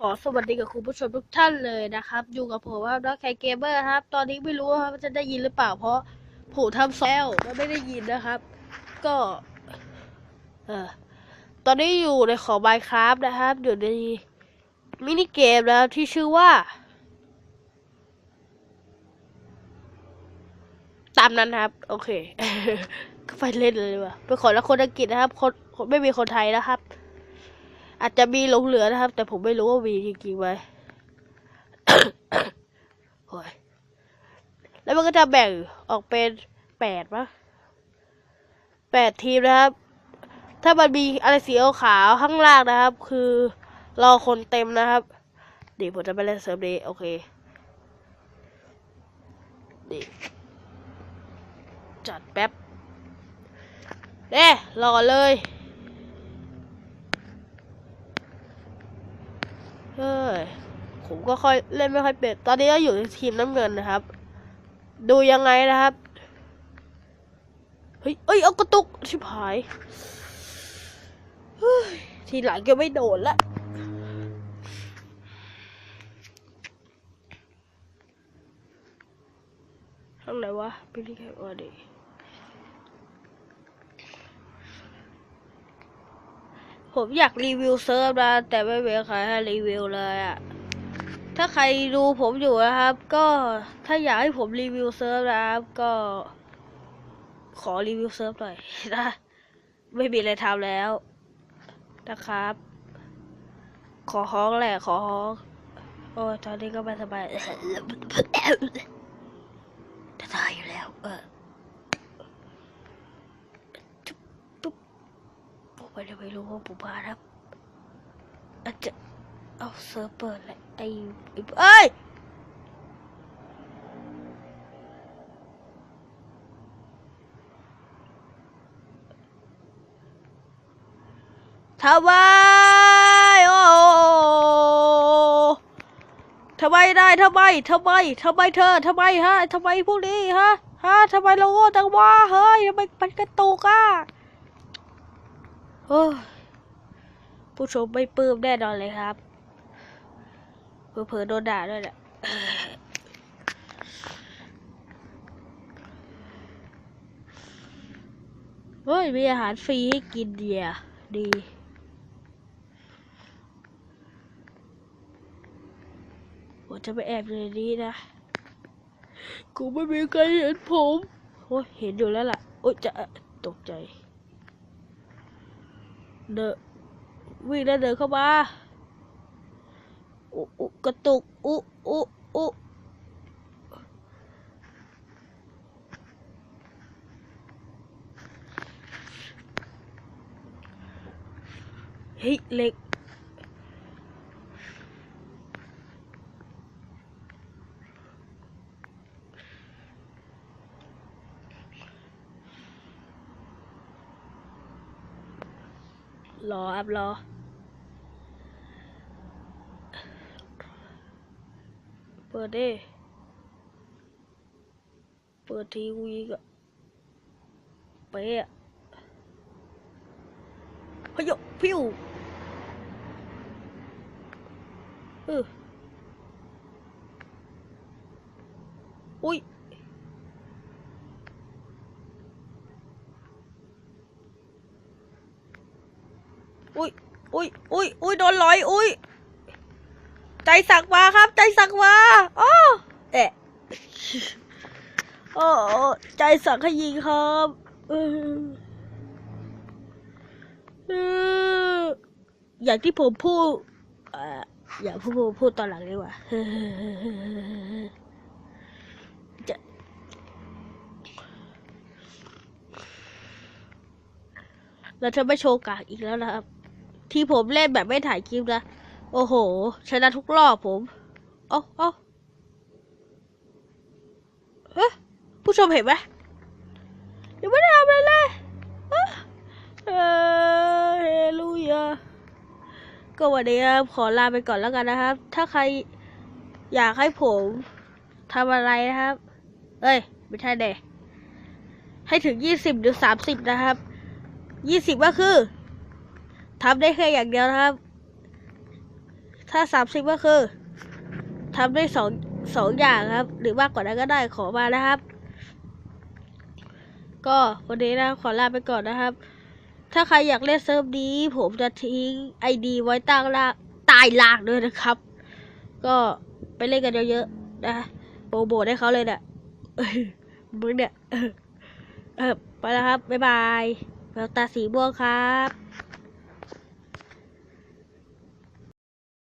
ขอสวัสดีกับคุณผู้ชมทุกท่านเลยนะครับ อยู่กับผมครับนักแคเกมเมอร์ครับ ตอนนี้ไม่รู้ว่าจะได้ยินหรือเปล่าเพราะผมทำแซวมันไม่ได้ยินนะครับ ก็ เออตอนนี้อยู่ในของ Minecraft นะครับ อยู่ในมินิเกมนะครับที่ชื่อว่า ตามนั้นครับ โอเค ก็ไปเล่นเลยว่าเป็นของละคนอังกฤษนะครับ คนไม่มีคนไทยนะครับ อาจจะมีหลงเหลือนะครับ แต่ผมไม่รู้ว่ามีจริงๆไหมโอ้ยแล้วมันก็จะแบ่งออกเป็นแปดปะแปดทีมนะครับ ถ้ามันมีอะไรสีขาวข้างล่างนะครับ คือรอคนเต็มนะครับเดี๋ยวผมจะไปเล่นเซิร์ฟนี้โอเคนี่จัดแป๊บเด้รอเลย เฮ้ย ผมก็ค่อยเล่นไม่ค่อยเป็นตอนนี้ก็อยู่ในทีมน้ำเงินนะครับ ดูยังไงนะครับเฮ้ยเอ้ยเอากระตุกชิบหายทีหลังก็ไม่โดนละทางไหนวะไปที่แค่ว่าดิผมอยากรีวิวเซิร์ฟนะแต่ไม่มีใครให้รีวิวเลยอะ ถ้าใครดูผมอยู่นะครับ ก็ถ้าอยากให้ผมรีวิวเซิร์ฟนะครับ ก็ ขอรีวิวเซิร์ฟหน่อยนะไม่มีอะไรทำแล้วนะครับ ขอฮ้องแหละขอฮ้อง โอ้ตอนนี้ก็ไม่สบายจะตายอยู่แล้ว เออปุ๊บผมไม่ได้ไม่รู้ว่าผมพลาครับอาจจะ เอาเซิร์ฟเปิดเลยไอ้เอ้ยทำไมโอ้ทำไมได้ทำไมทำไมทำไมเธอทำไมฮะทำไมพวกนี้ฮะฮะทำไมเราโง่จังวะเฮ้ยทำไมมันกระตุกอะโอ้ยผู้ชมไม่ปลื้มแน่นอนเลยครับ เผลอๆโดนด่าด้วยแหละเฮ้ย มีอาหารฟรีให้กินเดียดีผมจะไปแอบในนี้นะ กูไม่มีใครเห็นผมโอ้ยเห็นอยู่แล้วล่ะ โอ้ยจะตกใจ เดนวิ่งแล้วเดินเข้ามา อุอุกระตุกอุอุอุเฮ้ยเหล็ก รอครับรอ เปิดดิเปิดทีวีก็เป๊ะพยกพิวเอออุ้ยอุ้ยอุ้ยอุ้ยอุ้ยโดนลอยอุ้ย ใจสั่งมาครับ ใจสั่งมาอ้อเอะโอ้ใจสั่งให้ยิงครับอย่างที่ผมพูดอย่างที่ผมพูดตอนหลังดีกว่าจะเราจะไม่โชว์กากอีกแล้วนะครับ ที่ผมเล่นแบบไม่ถ่ายคลิปนะ โอ้โห ชนะทุกรอบผมเอ้าเอ้าเอ๊ผู้ชมเห็นไหมยังไม่ได้ทำอะไรเลยเออเฮลูยาก็วันนี้ขอลาไปก่อนแล้วกันนะครับ ถ้าใครอยากให้ผมทำอะไรนะครับ เอ้ย ไม่ใช่เดให้ถึงยี่สิบหรือสามสิบนะครับยี่สิบก็คือทำได้แค่อย่างเดียวนะครับ ถ้าสามสิบก็คือทำได้สองสองอย่างครับ หรือมากกว่านั้นก็ได้ขอมานะครับ ก็วันนี้นะขอลาไปก่อนนะครับ ถ้าใครอยากเล่นเซิร์ฟนี้ ผมจะทิ้งไอดีไว้ตั้งล่างตายล่างด้วยนะครับ ก็ไปเล่นกันเยอะๆนะโปรโมทให้เขาเลยเนี่ยมึงเนี่ยไปแล้วครับ บ๊ายบายแววตาสีม่วงครับ